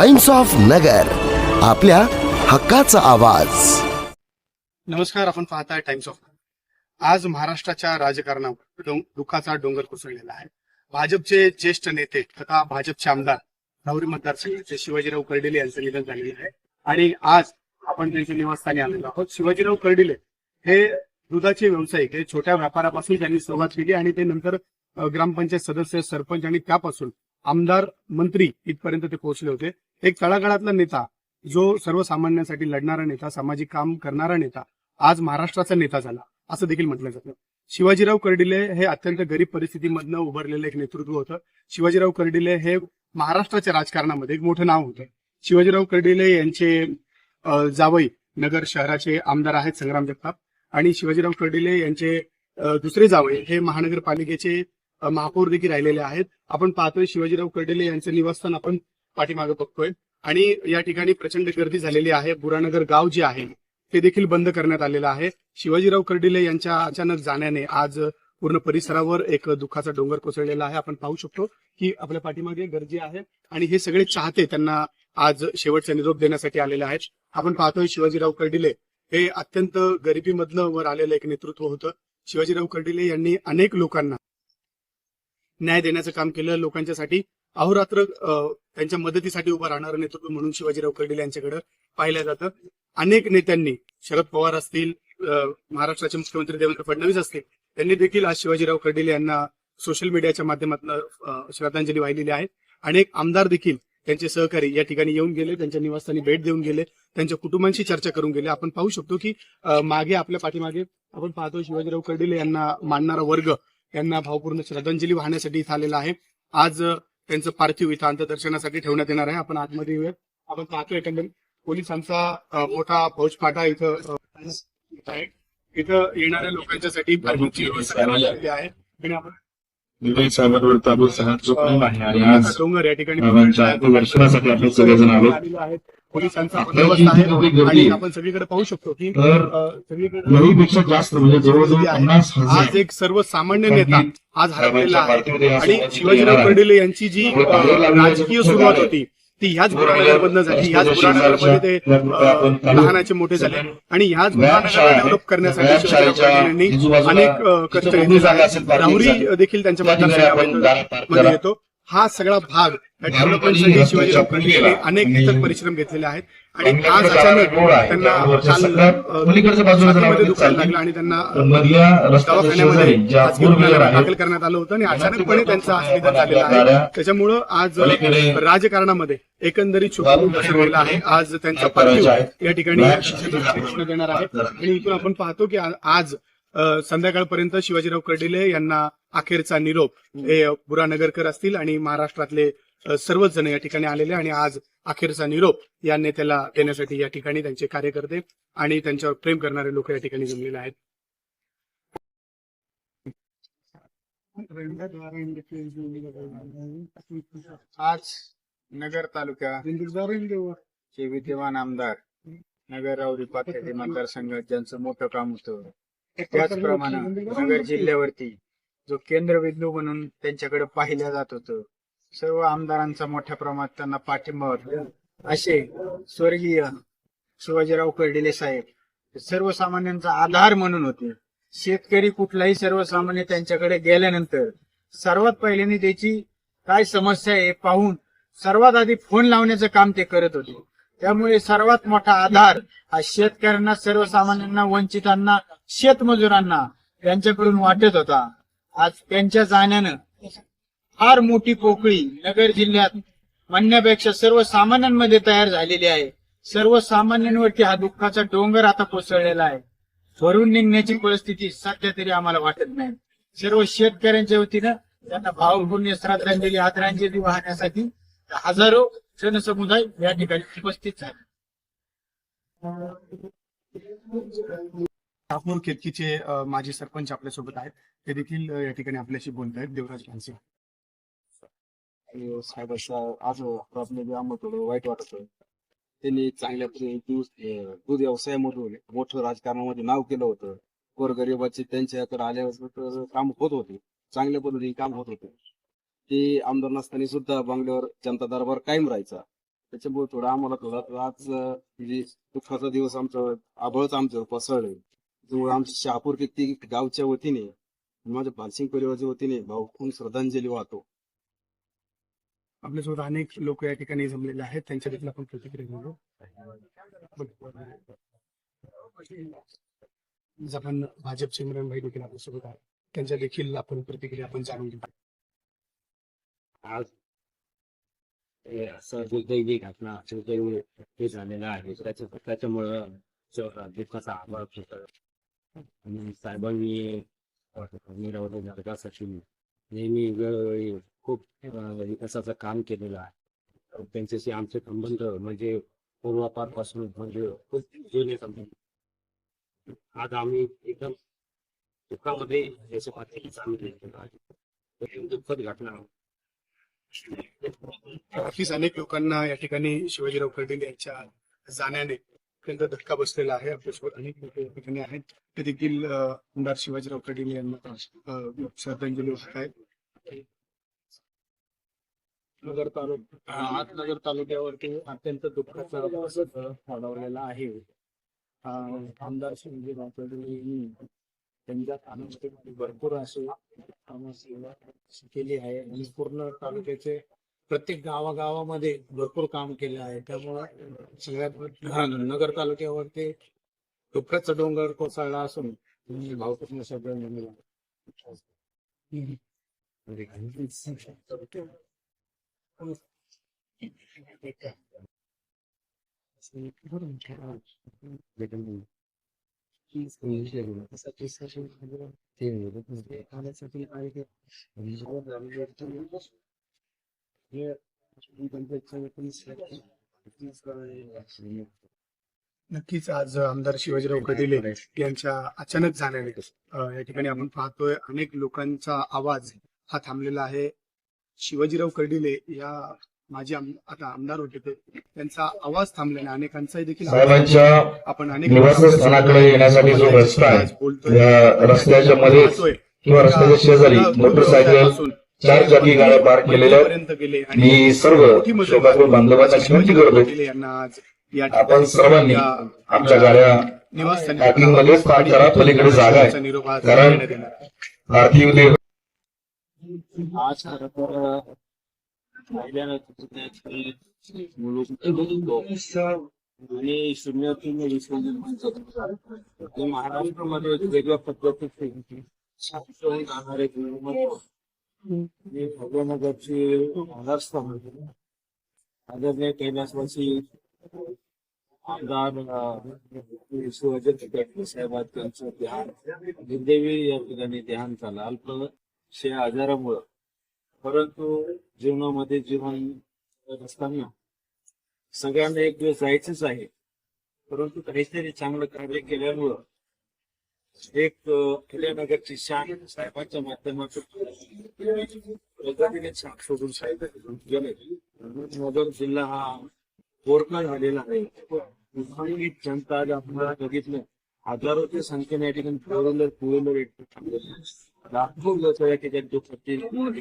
Times of नगर आपल्या हक्काचा आवाज. नमस्कार आपण पाहताय टाइम्स ऑफ आज महाराष्ट्राच्या राजकारणावर दुःखाचा डोंगर कोसळलेला आहे. भाजपचे ज्येष्ठ नेते तथा भाजपचे आमदार राहुरी मतदारसंघाचे शिवाजीराव कर्डिले यांचं निधन झालेलं आहे. आणि आज आपण त्यांच्या निवासस्थानी आलेलो आहोत. शिवाजीराव कर्डिले हे दुधाचे व्यावसायिक हे छोट्या व्यापारापासून त्यांनी सुरुवात केली आणि ते नंतर ग्रामपंचायत सदस्य सरपंच आणि त्यापासून आमदार मंत्री इथपर्यंत ते पोहोचले होते. एक तळागाळातला नेता जो सर्वसामान्यांसाठी लढणारा नेता सामाजिक काम करणारा नेता आज महाराष्ट्राचा नेता झाला असं देखील म्हटलं जातं. शिवाजीराव कर्डिले हे अत्यंत गरीब परिस्थितीमधनं उभारलेलं एक नेतृत्व होतं. शिवाजीराव कर्डिले हे महाराष्ट्राच्या राजकारणामध्ये एक मोठं नाव होतं. शिवाजीराव कर्डिले यांचे जावई नगर शहराचे आमदार आहेत संग्राम जगताप. आणि शिवाजीराव कर्डिले यांचे दुसरे जावई हे महानगरपालिकेचे महापौर देखील राहिलेले आहेत. आपण पाहतोय शिवाजीराव कर्डिले यांचं निवासस्थान आपण पाठीमागे बघतोय. आणि या ठिकाणी प्रचंड गर्दी झालेली आहे. बुरानगर गाव जे आहे ते देखील बंद करण्यात आलेलं आहे. शिवाजीराव कर्डिले यांच्या अचानक जाण्याने आज पूर्ण परिसरावर एक दुःखाचा डोंगर कोसळलेला आहे. आपण पाहू शकतो की आपल्या पाठीमागे गर्दी आहे आणि हे सगळे चाहते त्यांना आज शेवटचा निरोप देण्यासाठी आलेले आहेत. आपण पाहतोय शिवाजीराव कर्डिले हे अत्यंत गरिबीमधनं वर आलेलं एक नेतृत्व होतं. शिवाजीराव कर्डिले यांनी अनेक लोकांना न्याय देण्याचं काम केलं लोकांच्यासाठी. अहोरात्र त्यांच्या मदतीसाठी उभं राहणारं नेतृत्व म्हणून शिवाजीराव कर्डिले यांच्याकडे पाहिलं जातं. अनेक नेत्यांनी शरद पवार असतील महाराष्ट्राचे मुख्यमंत्री देवेंद्र फडणवीस असतील त्यांनी देखील आज शिवाजीराव कर्डिले यांना सोशल मीडियाच्या माध्यमातून श्रद्धांजली वाहिलेली आहे. अनेक आमदार देखील त्यांचे सहकारी या ठिकाणी येऊन गेले त्यांच्या निवासस्थानी भेट देऊन गेले त्यांच्या कुटुंबांशी चर्चा करून गेले. आपण पाहू शकतो की मागे आपल्या पाठीमागे आपण पाहतो शिवाजीराव कर्डिले यांना मानणारा वर्ग यांना भावपूर्ण श्रद्धांजली वाहण्यासाठी इथं आलेला आहे. आज त्यांचं पार्थिव इथं अंत्यदर्शनासाठी ठेवण्यात येणार आहे. आपण आतमध्ये येऊयात. आपण पाहतो एकंदरीत पोलिसांचा मोठा फौजफाटा इथं आहे. इथं येणाऱ्या लोकांच्यासाठी पार्किंगची व्यवस्था करण्यात आलेली आहे आणि आपण डोंगर या ठिकाणी बाबांच्या दर्शनासाठी आपण सगळेजण आलो. आलेलो आहे. पोलिसांचा आहे आणि आपण सगळीकडे पाहू शकतो की सगळीकडे जास्त म्हणजे जवळजवळ आज एक सर्वसामान्य नेता आज हरवलेला आहे. आणि शिवाजीराव कर्डिले यांची जी राजकीय सुरुवात होती ती ह्याच बुरानगरमधनं झाली ह्याच बुरानगरमध्ये ते लहानाचे मोठे झाले. आणि ह्याच बुरानगरला डेव्हलप करण्यासाठी अनेक कष्ट राहुरी देखील त्यांच्या मतदारसंघामध्ये येतो. हा सगळा भाग अनेक इतर परिश्रम घेतलेले आहेत. आणि आज अचानक त्यांना लागलं आणि त्यांना दवाखान्यामध्ये दाखल करण्यात आलं होतं आणि अचानकपणे त्यांचं आज निधन झालेलं आहे. त्याच्यामुळं आज राजकारणामध्ये एकंदरीत शुभ पसरलेला आहे. आज त्यांचा पार्थिव या ठिकाणी ठेवण्यात येणार आहे. आणि इथून आपण पाहतो की आज संध्याकाळपर्यंत शिवाजीराव कर्डिले यांना अखेरचा निरोप. हे बुरानगरकर असतील आणि महाराष्ट्रातले सर्वच जण या ठिकाणी आलेले आणि आज अखेरचा निरोप या नेत्याला देण्यासाठी या ठिकाणी त्यांचे कार्यकर्ते आणि त्यांच्यावर प्रेम करणारे लोक या ठिकाणी जमलेले आहेत. आज नगर तालुक्याचे विद्यमान आमदार नगर रावरी पाथर्डी मतदारसंघात ज्यांचं मोठं काम होतं. त्याचप्रमाणे नगर जिल्ह्यावरती जो केंद्रबिंदू म्हणून त्यांच्याकडे पाहिलं जात होतं. सर्व आमदारांचा मोठ्या प्रमाणात त्यांना पाठिंबा होता. असे स्वर्गीय शिवाजीराव कर्डिले साहेब सर्वसामान्यांचा आधार म्हणून होते. शेतकरी कुठलाही सर्वसामान्य त्यांच्याकडे गेल्यानंतर सर्वात पहिल्याने त्याची काय समस्या आहे पाहून सर्वात आधी फोन लावण्याचं काम ते करत होते. त्यामुळे सर्वात मोठा आधार हा शेतकऱ्यांना सर्वसामान्यांना वंचितांना शेतमजुरांना त्यांच्याकडून वाटत होता. आज त्यांच्या जाण्यानं फार मोठी पोकळी नगर जिल्ह्यात म्हणण्यापेक्षा सर्वसामान्यांमध्ये तयार झालेली आहे. सर्वसामान्यांवरती हा दुःखाचा डोंगर आता कोसळलेला आहे. भरून निघण्याची परिस्थिती सध्या तरी आम्हाला वाटत नाही. सर्व शेतकऱ्यांच्या वतीनं त्यांना भावपूर्ण श्रद्धांजली आदरांजली वाहण्यासाठी हजारो जनसमुदाय या ठिकाणी उपस्थित झाले. ठाकूर केतकीचे माजी सरपंच आपल्यासोबत आहेत. ते देखील या ठिकाणी आपल्याशी बोलत आहेत देवराज कांसे साहेबांचा आज आपल्याला आम्हाला थोडं वाईट वाटत त्यांनी चांगल्या पद्धतीने दूध व्यवसायामधून मोठं राजकारणामध्ये नाव केलं होतं. गोरगरिबाचे त्यांच्याकडे आल्यावर काम होत होते चांगल्या पद्धतीने काम होत होते. ते आमदार नसताना सुद्धा बंगल्यावर जनता दरबार कायम राहायचा. त्याच्यामुळे थोडं आम्हाला थोडा आज म्हणजे दुःखाचा दिवस आमचं आबळच आमचं पसरले त्यामुळे आमची शहापूर किती गावच्या वतीने माझ्या भालसिंग परिवाराच्या वतीने भाऊ श्रद्धांजली वाहतो. आपल्यासोबत अनेक लोक या ठिकाणी जमलेले आहेत. त्यांच्या देखील आपण प्रतिक्रिया घेऊ आज आपण भाजपचे इम्रानभाई देखील आपल्यासोबत आहेत. त्यांच्या देखील आपण प्रतिक्रिया आपण जाणून घेऊ. आज असं दुर्दैवी घटना दुर्दैवी हे झालेलं आहे. त्याच्या त्याच्यामुळं च- दुःखाचा आभार होत आणि साहेबांनी निरवधी नाटकासाठी नेहमी वेळोवेळी खूप विकासाचं काम केलेलं आहे. त्यांच्याशी आमचे संबंध म्हणजे पूर्वापारपासून म्हणजे खूप जुने संबंध. आज आम्ही एकदम दुःखामध्ये याच्या पाठी सामील दुःखद घटना. नक्कीच अनेक लोकांना या ठिकाणी शिवाजीराव कर्डिल यांच्या जाण्याने अत्यंत धक्का बसलेला आहे. आपल्यासोबत अनेक लोक या ठिकाणी आहेत. ते देखील आमदार शिवाजीराव कर्डिल यांना श्रद्धांजली वाहत आहेत नगर तालुका आज नगर तालुक्यावरती अत्यंत दुःखाचा वाढवलेला आहे. आमदार शिंदे यांनी त्यांच्या कामामध्ये भरपूर असे कामसेवा केली आहे आणि पूर्ण तालुक्याचे प्रत्येक गावागावामध्ये भरपूर काम केले आहे. त्यामुळं सगळ्यात नगर तालुक्यावरती दुःखाचा डोंगर कोसळला असून भावपूर्ण शब्द नक्कीच आज आमदार शिवाजीराव कदिले यांच्या अचानक जाण्याने या ठिकाणी आपण पाहतोय अनेक लोकांचा आवाज हा थांबलेला आहे. शिवाजीराव कर्डिले या माजी आम- आता आमदार होते ते त्यांचा आवाज थांबलेला आहे. अनेकांचाही देखील आपण अनेक निवासस्थानाकडे येण्यासाठी जो रस्ता आहे, रस्त्याच्या पाहतोय. किंवा रस्त्याच्या शेजारी मोटरसायकल चार चाकी गाड्या पार्क केलेल्या गेले आणि सर्व शोकाकुल बांधवांना विनंती करतो आपण सर्वांनी आमच्या गाड्या निवासस्थानी मध्येच पार्क करा पलीकडे जागा आहे कारण देण्यात येणार आहे. आरती उदय आज खर तर आणि शून्यातून विसर्जन म्हणजे हे महाराष्ट्रामध्ये वेगळ्या पद्धतीचे जाणारे भगवानगरची आधारस्तंभ आदरणीय कैलासवासी आमदार शिवाजी पाटील साहेब आज त्यांचं ध्यान. दुर्दैवी या ठिकाणी ध्यान झालं. अल्प आजारामुळं परंतु जीवनामध्ये जीवन असताना सगळ्यांना एक दिवस जायचंच आहे. परंतु काहीतरी चांगलं कार्य केल्यामुळं एक अं, किल्ल्यानगरची शान साहेबांच्या माध्यमातून प्रगतीने सोडून साहेब गेले. नगर जिल्हा हा पोरका झालेला आहे. जनता आज आपल्याला बघितलं हजारोच्या संख्येने या ठिकाणी फोर व्हीलर टू व्हीलर लाखो लोक या ठिकाणी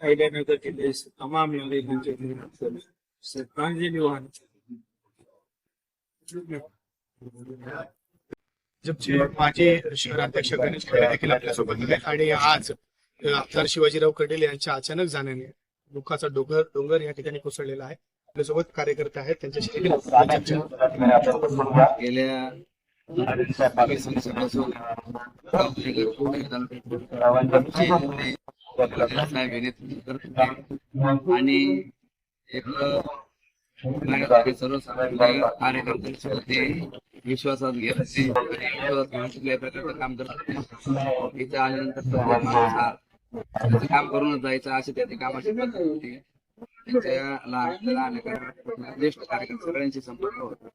अहिल्यानगर जिल्हे तमाम नागरिकांचे श्रद्धांजली माजी शहराध्यक्ष गणेश खरे देखील आपल्यासोबत आणि आज आमदार शिवाजीराव कडेल यांच्या अचानक जाण्याने दुःखाचा डोंगर डोंगर या ठिकाणी कोसळलेला आहे. आपल्यासोबत कार्यकर्ते आहेत त्यांच्याशी गेल्या आणि एक सर्वसामान्य विश्वासात घेत घेऊन प्रकारचं काम करत इथे आल्यानंतर काम करूनच जायचं अशी त्याची कामाची पद्धत होती. त्यांच्या लहान लहान ज्येष्ठ कार्यकर्ते सगळ्यांशी संपर्क होता.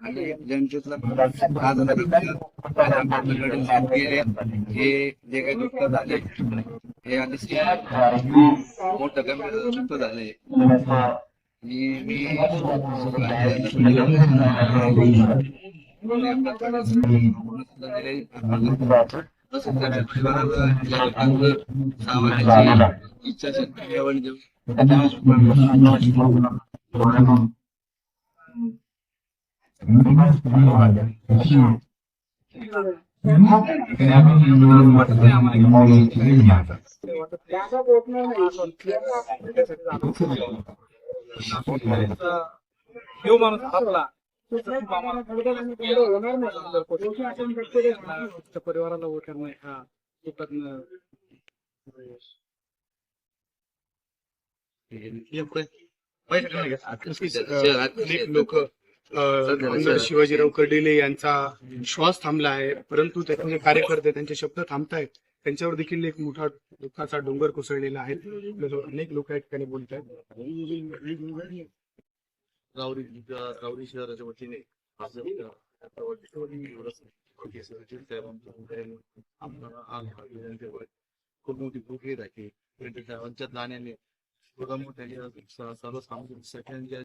जनतेतला आज गेले हे जे काही दुःख झाले हे अतिशय मोठं गंभीर दुःख झाले आणि मी इच्छाशक्ती जेवण देऊ किंवा माणूस आपला परिवाराला वोटर नाही हा अनेक लोक आमदार शिवाजीराव कर्डिले यांचा श्वास थांबला आहे. परंतु त्याचे जे कार्यकर्ते त्यांचे शब्द थांबतायत. त्यांच्यावर देखील एक मोठा दुःखाचा डोंगर कोसळलेला आहे. आपल्याजवळ अनेक लोक या ठिकाणी बोलत आहेत. रावरी रावरी शहराच्या वतीने आज खूप मोठी भूक येत आहे. साहेबांच्या जाण्याने थोडा मोठ्या सर्वसामान्य सगळ्यांच्या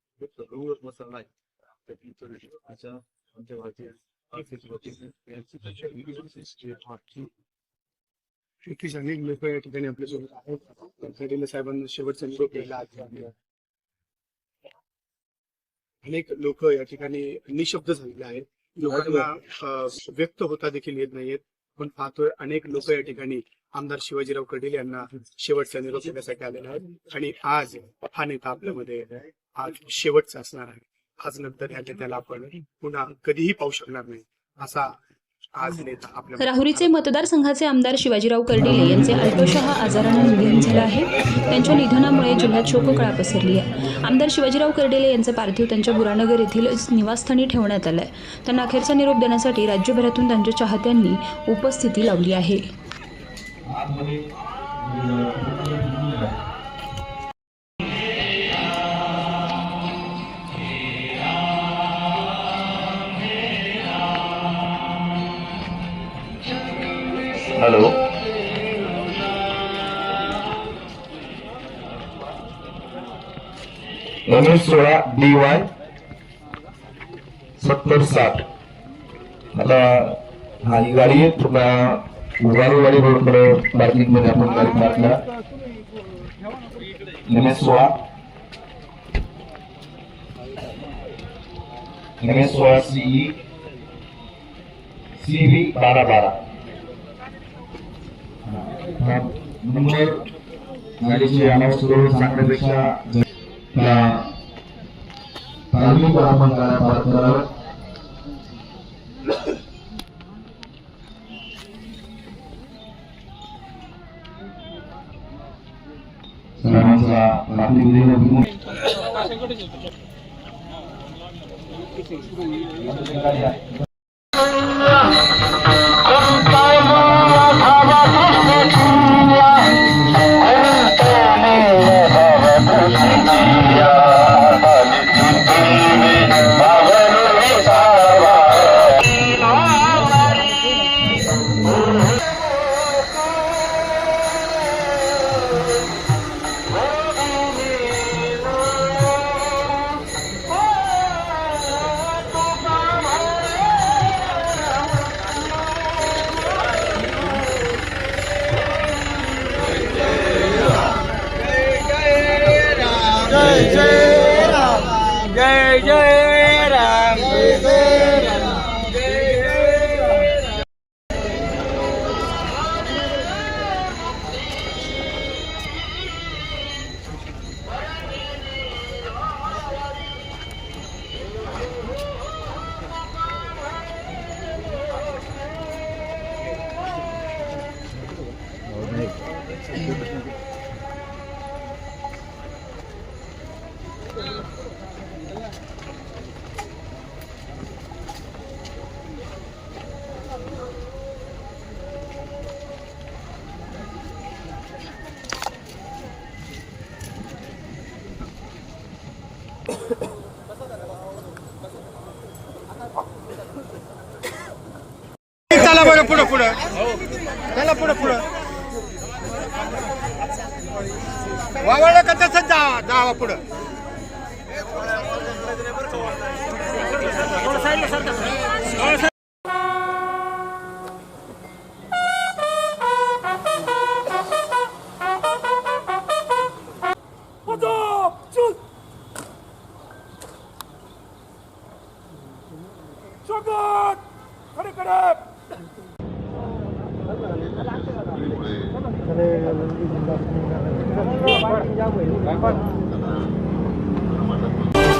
मसाला आहे. त्याच्या आमच्या भारतीय नक्कीच अनेक लोक या ठिकाणी आपल्यासोबत आहेत कर्डिले साहेबांना शेवटचा निरोप दिला आहे अनेक लोक या ठिकाणी निशब्द झालेले आहेत. लोकांना व्यक्त होता देखील येत नाहीयेत पण पाहतोय अनेक लोक या ठिकाणी आमदार शिवाजीराव कर्डिल यांना शेवटचा निरोप देण्यासाठी आलेला आहे आणि आज हा नेता आपल्यामध्ये आज शेवटचा असणार आहे. आज नंतर या नेत्याला आपण पुन्हा कधीही पाहू शकणार नाही असा आज नेता आपल्या राहुरीचे मतदारसंघाचे आमदार शिवाजीराव कर्डिले यांचे अल्पशः आजारानं निधन झालं आहे. त्यांच्या निधनामुळे जिल्ह्यात शोककळा पसरली आहे. आमदार शिवाजीराव कर्डिले यांचं पार्थिव त्यांच्या बुरानगर येथील निवासस्थानी ठेवण्यात आलं आहे त्यांना अखेरचा निरोप देण्यासाठी राज्यभरातून त्यांच्या चाहत्यांनी उपस्थिती लावली आहे. एम सोळा डी वाय सत्तर साठ. आता हा ही गाडी आहे. पुन्हा रोड रोडकडे पार्किंगमध्ये आपण गाडी पार्कला एम सोळा. सोळा सीई सी व्ही बारा बारा नंबर गाडीची अनाउन्स करून सांगण्यापेक्षा त्या तालमीवर आपण गाड्या पार्क कराव्या चला पुढं पुढं. वावळलं का तसंच जा जावा पुढं.